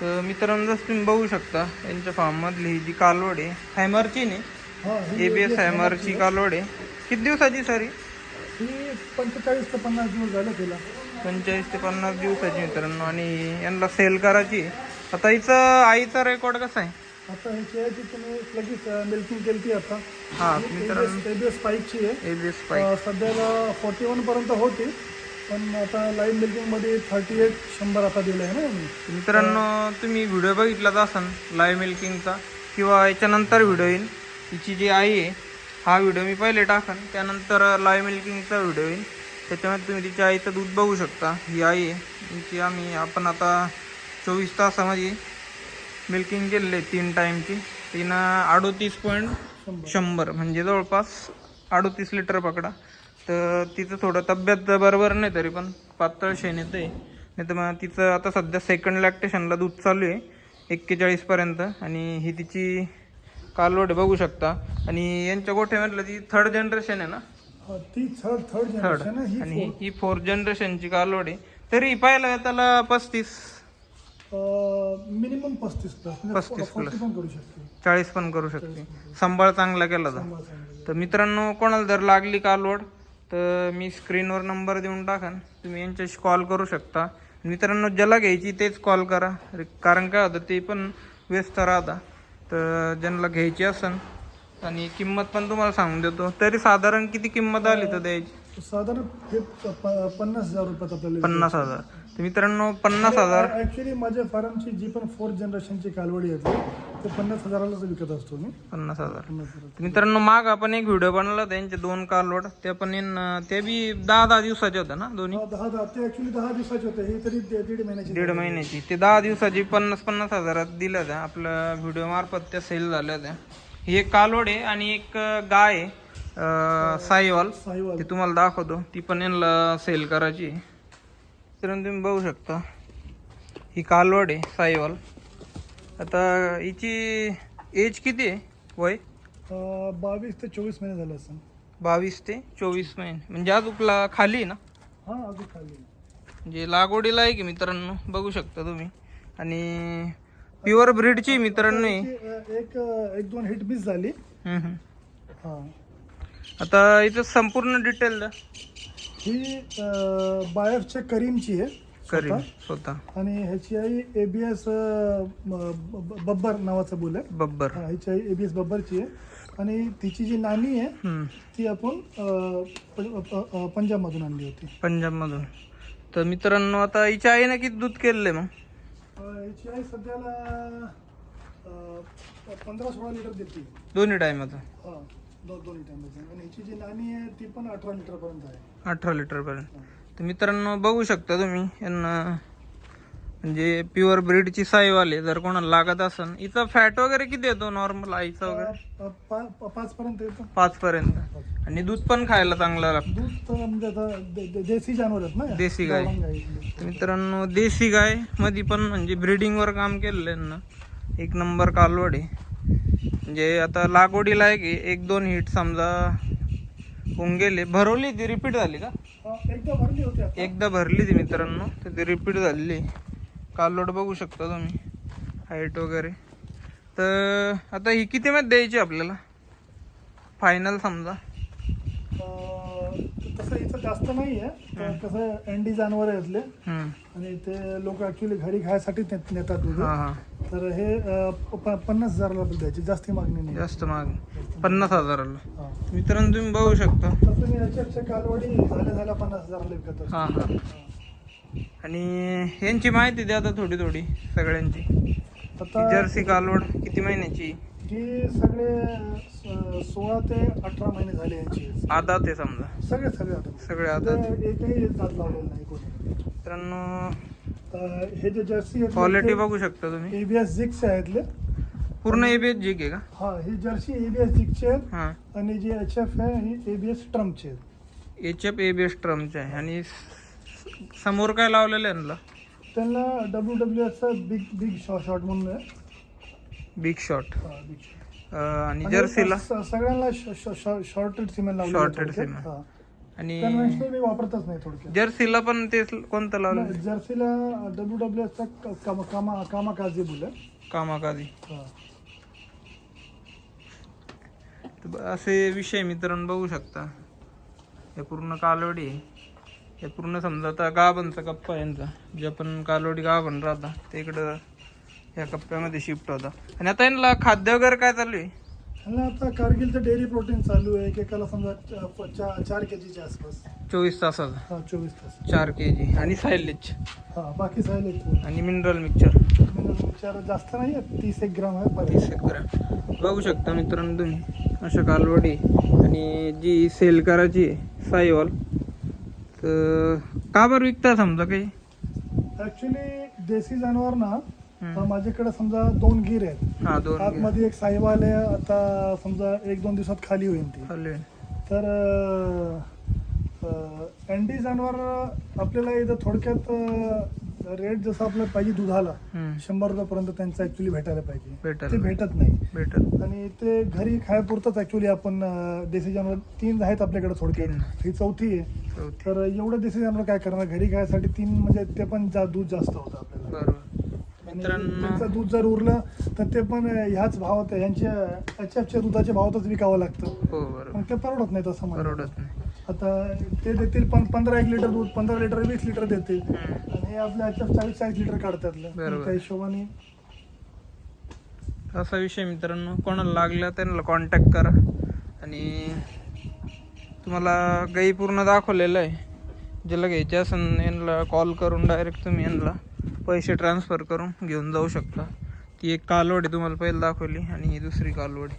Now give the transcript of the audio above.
तर मित्रांनो जसं तुम्ही बघू शकता यांच्या फार्ममधली ही जी कालवड आहे हॅमरची नाही. ए बी एस हॅमरची कालवड आहे. किती दिवसाची सरी? ही पंचेचाळीस ते पन्नास दिवस झाले तिला. पंचेचाळीस ते पन्नास दिवसाची मित्रांनो आणि यांना सेल करायची. आता हिचं आईचा रेकॉर्ड कसा आहे? आता ह्याची आहे ती तुम्ही लगेच मिल्किंग केली ती आता. हा मित्रांनो. एबीएस स्पाईकची आहे. ए बी एस पाहिजे अं, सध्याला फोर्टी वन पर्यंत होती. पण आता लाईव्ह मिल्किंगमध्ये थर्टी एट शंभर आता दिलं आहे ना आम्ही. मित्रांनो तुम्ही व्हिडिओ बघितलाच असन लाईव्ह मिल्किंगचा किंवा याच्यानंतर व्हिडिओ येईल. तिची जी आई आहे हा व्हिडिओ मी पहिले टाकन. त्यानंतर लाईव्ह मिल्किंगचा व्हिडिओ येईल. त्याच्यामध्ये तुम्ही तिच्या आईचं दूध बघू शकता. ही आई आहे. तिची आम्ही आपण आता चोवीस तासामध्ये मिल्किंग केलेली तीन टाईमची तिनं अडोतीस पॉईंट शंभर. म्हणजे जवळपास अडोतीस लिटर पकडा. तर तिचं थोडं तब्येत बरोबर नाही तरी पण पातळ शेण येतं आहे नाही तर मग तिचं आता सध्या सेकंड लॅक्टेशनला दूध चालू आहे एक्केचाळीसपर्यंत आणि ही तिची कालवड बघू शकता. आणि यांच्या गोठ्यामधलं ती थर्ड जनरेशन आहे ना? अं, ती थर्ड थर्ड थर्ड ही आणि ही फोर्थ जनरेशनची कालवड आहे. तरी पाहिलं त्याला पस्तीस. मिनिमम पस्तीस प्लस म्हणजे 35 40 पण करू शकते. चाळीस पण करू शकते. सांभाळ चांगला केला. तर मित्रांनो कोणाला जर लागली कालवड तर मी स्क्रीनवर नंबर देऊन टाकन. तुम्ही यांच्याशी कॉल करू शकता. मित्रांनो ज्याला घ्यायची तेच कॉल करा. कारण काय होतं ते पण व्यस्त राहता तर ज्यांना घ्यायची असन आणि किंमत पण तुम्हाला सांगून देतो. तरी साधारण किती किंमत आली तर द्यायची? साधारण पन्नास हजार रुपयात आपल्याला पन्नास हजार. तर मित्रांनो पन्नास हजार. ऍक्च्युली माझ्या फार्मची जी पण फोर्थ जनरेशनची कालवडी येते ते पन्नास हजारालाच विकत असतो मी. पन्नास हजार. पन्नास हजार तर मित्रांनो माग आपण एक व्हिडिओ बनवला त्यांचे दोन कालवड. ते पण इन- ते बी दहा दहा दिवसाचे होते ना दोन्ही? दहा दहा ते ऍक्च्युली दहा दिवसाचे होते. हे तरी दे- दीड महिन्याची दीड महिन्याची. ते दहा दिवसाची पन्नास पन्नास हजारात दिल्या होत्या. आपल्या व्हिडिओ मार्फत त्या सेल झाल्या होत्या. ही एक कालवड आहे आणि एक अं, गाय आहे अं, साईवाल साहिवाल. ते तुम्हाला दाखवतो. ती पण यांना सेल करायची आहे. तर तुम्ही बघू शकता. ही कालवड आहे साईवाल. आता हिची एज किती आहे वय? बावीस ते चोवीस महिने झाले असं. बावीस ते चोवीस महिने. म्हणजे अजूकला खाली आहे ना? हा अजून खाली म्हणजे लागवडीला आहे की मित्रांनो? बघू शकता तुम्ही. आणि प्युअर ब्रीडची मित्रांनो ही. त्याची, अं, एक अं, एक दोन हिट मिस झाली. हम्म, हम्म. हा. आता इथं संपूर्ण डिटेल द्या. ही बायफच्या करीमची आहे करीन स्वतः. आणि ह्याची आई एबीएस बब्बर नावाचा बुल आहे बब्बर. हा, ह्याची आई एबीएस बब्बरची आहे. आणि तिची जी नानी आहे हम्म. ती आपण अं, प- प- अं, पंजाबमधून आणली होती. पंजाबमधून. तर मित्रांनो आता हिच्या आईने किती दूध केलेलं आहे मग? अं, ह्याची आई सध्याला पंधरा सोळा लिटर देते. दोन्ही टायमाचं हा. दो दोन्ही टायमाचं आणि ह्याची जी नानी आहे ती पण अठरा लिटर पर्यंत आहे. अठरा लिटरपर्यंत तर मित्रांनो बघू शकता तुम्ही यांना म्हणजे प्युअर ब्रीडची साईवाले जर कोणाला लागत असन. हिचा फॅट वगैरे किती येतो नॉर्मल आईचा वगैरे? पाच पर्यंत येतं. पाच पर्यंत. आणि दूध पण खायला चांगलं लागतं. दूध तर म्हणजे आता दे- दे- देसी जानवर आहेत ना देसी गाय. गावरान गाई. तर मित्रांनो देशी गायमध्ये पण म्हणजे ब्रीडिंगवर काम केलेलं आहे ना एक नंबर कालवड आहे. म्हणजे आता लागवडीला आहे की एक दोन हिट समजा होऊन गेले. भरवली ती रिपीट झाली का? हा, एकदा भरली होती. एकदा भरली ती मित्रांनो. तर ती रिपीट झालेली. कालवड बघू शकता तुम्ही. हाईट वगैरे. तर आता ही किती मध्ये द्यायची आपल्याला? फायनल समजा. तसं इथं जास्त नाही आहे कसं एंडी जानवर आहे इथले. आणि ते लोक ऍक्च्युली घरी खायसाठी नेत- नेतात दूध. तर हे प- पन्नास हजाराला द्यायची. जास्ती मागणी नाही. जास्त माग पन्नास हजाराला. मित्रांनो तुम्ही बघू शकता. तसं मी कालवडी झाल्या झाल्या पन्नास हजाराला विकत असतो. हा हा. आणि यांची माहिती द्या आता थोडी थोडी सगळ्यांची. आता जर्सी कालवड किती महिन्याची? ही सगळे सोळा ते अठरा महिने झाले यांची. आधा ते समजा. सगळे सगळे आता. सगळे इथं एकही दात लावलेला नाही कोणी. मित्रांनो तर हे जे जर्सी क्वालिटी बघू शकता तुम्ही. एबीएस जिक्सचे आहेतले पूर्ण एबीएस जी आहे का? हा ही जर्सी एबीएस जिक्सचे आहेत हा. आणि जी एच एफ आहे ही एबीएस ट्रम्पची आहेत. एच एफ एबीएस ट्रमचे आहे. आणि समोर काय लावलेलं आहे यांना? त्यांना डब्ल्यू डब्ल्यू एसचा बिग बिग शॉट म्हणून आहे. Big shot. आणि जर्सीला सगळ्यांना शॉर्टेड सिमेंट लावले Shorted cement. आणि कन्व्हेन्शनल मी वापरतच नाही थोडक्यात. जर्सीला पण ते कोणतं लावलं? जर्सीला डब्ल्यू डब्ल्यू एसचा कामा कामा कामा काजी बुल ब- असे विषय मित्रांनो बघू शकता. हे पूर्ण कालवडी आहे. हे पूर्ण समजा आता गाभणचा कप्पा यांचा. जे आपण कालवडी गाभण राहता ते इकडं या कप्प्यामध्ये शिफ्ट होता. आणि आता यांना खाद्य वगैरे काय चालू आहे? ह्याला आता कारगिलचं डेअरी प्रोटीन चालू आहे. एकेकाला समजा चा- चार के जीच्या आसपास. चोवीस तासाचा. हा चोवीस तास चार के जी आणि सायलेज हा बाकी सायलेज आणि मिनरल मिक्सचर विचार जास्त नाही आहे. तीस एक ग्राम आहे बरं. तीस एक ग्रॅम. बघू शकता मित्रांनो तुम्ही. अशा कालवडी आणि जी सेल करायची आहे साईवाल. तर का बरं विकता समजा काही? ऍक्च्युली देशी जनावर ना अं, माझ्याकडे समजा दोन गिर आहेत. हा दोन. आतमध्ये एक आहे आता समजा एक दोन दिवसात खाली होईल ती. चालेल. तर अँडी जनावर आपल्याला इथं थोडक्यात रेट जसं आपल्याला पाहिजे दुधाला हम्म. शंभर रुपयापर्यंत त्यांचं ऍक्च्युली भेटायला पाहिजे. भेटायला ते भेटत नाही. भेटल आणि ते घरी खायपुरतंच ऍक्च्युली आपण अं, देशी जनावर तीन आहेत आपल्याकडे तीन. थोडक्यात ही चौथी आहे. चौथी. तर एवढं देशी जनावर काय करणार? घरी खायसाठी तीन म्हणजे ते पण जा दूध जास्त होतं आपल्याला. बरोबर. मित्रांनो. त्यांचं दूध जर उरलं तर ते पण ह्याच भावात यांच्या एच एफच्या दुधाच्या भावातच विकावं लागतं. हो बरोबर. मग ते परवडत नाही तसं मला परवडत नाही. आता ते देतील पण पंधरा एक लिटर दूध पंधरा लिटर वीस लिटर देतील. हम्म. आणि हे आपल्या एच एफ चाळीस चाळीस लिटर काढतात. बरोबर. त्या हिशोबाने असा विषय मित्रांनो. कोणाला लागला त्यांना कॉन्टॅक्ट करा. आणि तुम्हाला गाई पूर्ण दाखवलेलं आहे. ज्याला घ्यायचे असेल यांना कॉल करून डायरेक्ट तुम्ही यांना. पैसे ट्रान्सफर करून घेऊन जाऊ शकता. ती एक कालवडी तुम्हाला पहिलं दाखवली. आणि ही दुसरी कालवडी